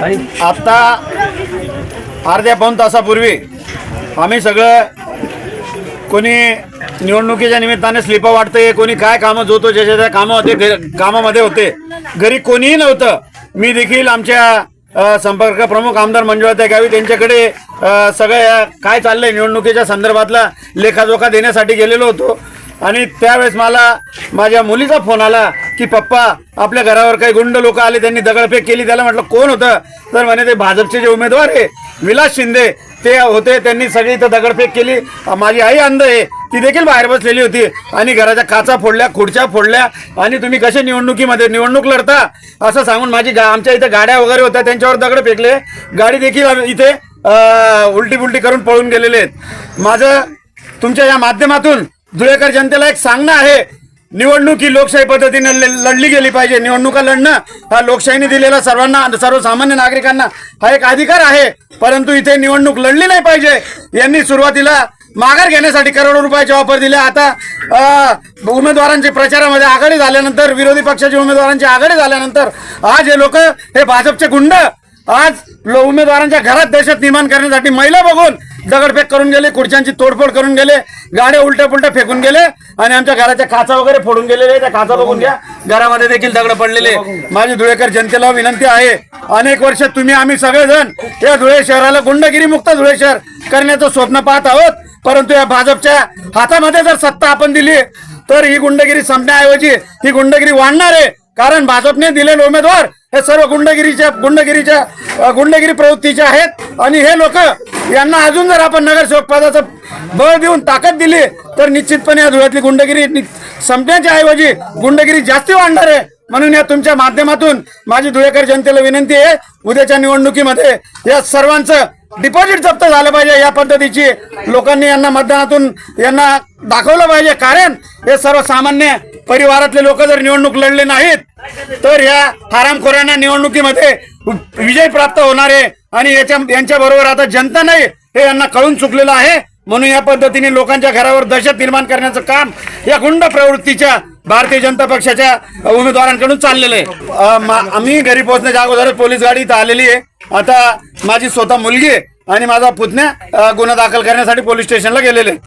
आत्ता अर्ध्या पाऊन तासापूर्वी आम्ही सगळं कोणी निवडणुकीच्या निमित्ताने स्लिपं वाटते कोणी काय कामं जोतो ज्याच्या त्या कामं होते कामामध्ये होते. घरी कोणीही नव्हतं. मी देखील आमच्या संपर्क प्रमुख आमदार मंजुळाताई गावी त्यांच्याकडे सगळं काय चाललंय निवडणुकीच्या संदर्भातला लेखाजोखा देण्यासाठी गेलेलो होतो. आणि त्यावेळेस मला माझ्या मुलीचा फोन आला की पप्पा आपल्या घरावर काही गुंड लोक आले त्यांनी दगडफेक केली. त्याला म्हटलं कोण होतं? तर म्हणे ते भाजपचे जे उमेदवार आहे विलास शिंदे. ते होते त्यांनी सगळी इथं दगडफेक केली. माझी आई अंध आहे ती देखील बाहेर बसलेली होती. आणि घराच्या काचा फोडल्या खुर्च्या फोडल्या. आणि तुम्ही कसे निवडणुकीमध्ये निवडणूक लढता असं सांगून माझी गा आमच्या इथं गाड्या वगैरे होत्या त्यांच्यावर दगड फेकले. गाडी देखील इथे उलटी पुलटी करून पळून गेलेले आहेत. माझं तुमच्या या माध्यमातून धुळेकर जनतेला एक सांगणं आहे. निवडणूक ही लोकशाही पद्धतीने लढली गेली पाहिजे. निवडणुका लढणं हा लोकशाहीने दिलेला सर्वांना सर्वसामान्य नागरिकांना हा एक अधिकार आहे. परंतु इथे निवडणूक लढली नाही पाहिजे. यांनी सुरुवातीला माघार घेण्यासाठी करोडो रुपयाचे ऑफर दिले. आता अ, उमेदवारांचे प्रचारामध्ये आघाडी झाल्यानंतर विरोधी पक्षाच्या उमेदवारांची आघाडी झाल्यानंतर आज हे लोक हे भाजपचे गुंड आज उमेदवारांच्या घरात दहशत निर्माण करण्यासाठी महिला बघून दगडफेक करून गेले खुर्च्यांची तोडफोड करून गेले गाड्या उलट्या पुलट्या फेकून गेले आणि आमच्या घराच्या खाचा वगैरे फोडून गेलेले त्या खाचा बघून घ्या. घरामध्ये देखील दगड पडलेले माझी धुळेकर जनतेला विनंती आहे अनेक वर्ष तुम्ही आम्ही सगळेजण या धुळे शहराला गुंडगिरी मुक्त धुळे शहर करण्याचं स्वप्न पाहत आहोत. परंतु या भाजपच्या हातामध्ये जर सत्ता आपण दिली तर ही गुंडगिरी संपण्याऐवजी ही गुंडगिरी वाढणार आहे. कारण भाजपने दिलेले उमेदवार हे सर्व गुंडगिरीच्या गुंडगिरीच्या गुंडगिरी प्रवृत्तीचे आहेत. आणि हे लोक यांना अजून जर आपण नगरसेवक पदाचं बळ देऊन ताकद दिली तर निश्चितपणे या धुळ्यातली गुंडगिरी संपण्याच्या ऐवजी गुंडगिरी जास्ती वाढणार आहे. म्हणून या तुमच्या माध्यमातून माझी धुळेकर जनतेला विनंती आहे उद्याच्या निवडणुकीमध्ये या सर्वांचं डिपॉझिट जप्त झालं पाहिजे या पद्धतीची लोकांनी यांना मतदानातून यांना दाखवलं पाहिजे. कारण हे सर्वसामान्य परिवारातले लोक जर निवडणूक लढले नाहीत तर या हरामखोरांना निवडणुकीमध्ये विजय प्राप्त होणार आहे. आणि याच्या यांच्या बरोबर आता जनता नाही हे यांना कळून चुकलेलं आहे. म्हणून या पद्धतीने लोकांच्या घरावर दहशत निर्माण करण्याचं काम या गुंड प्रवृत्तीच्या भारतीय जनता पक्षाच्या उमेदवारांकडून चाललेलं आहे. आम्ही घरी पोहोचण्याच्या अगोदर पोलीस गाडी इथं आलेली आहे. आता माझी स्वतः मुलगी आहे आणि माझा पुतण्या गुन्हा दाखल करण्यासाठी पोलीस स्टेशनला गेलेले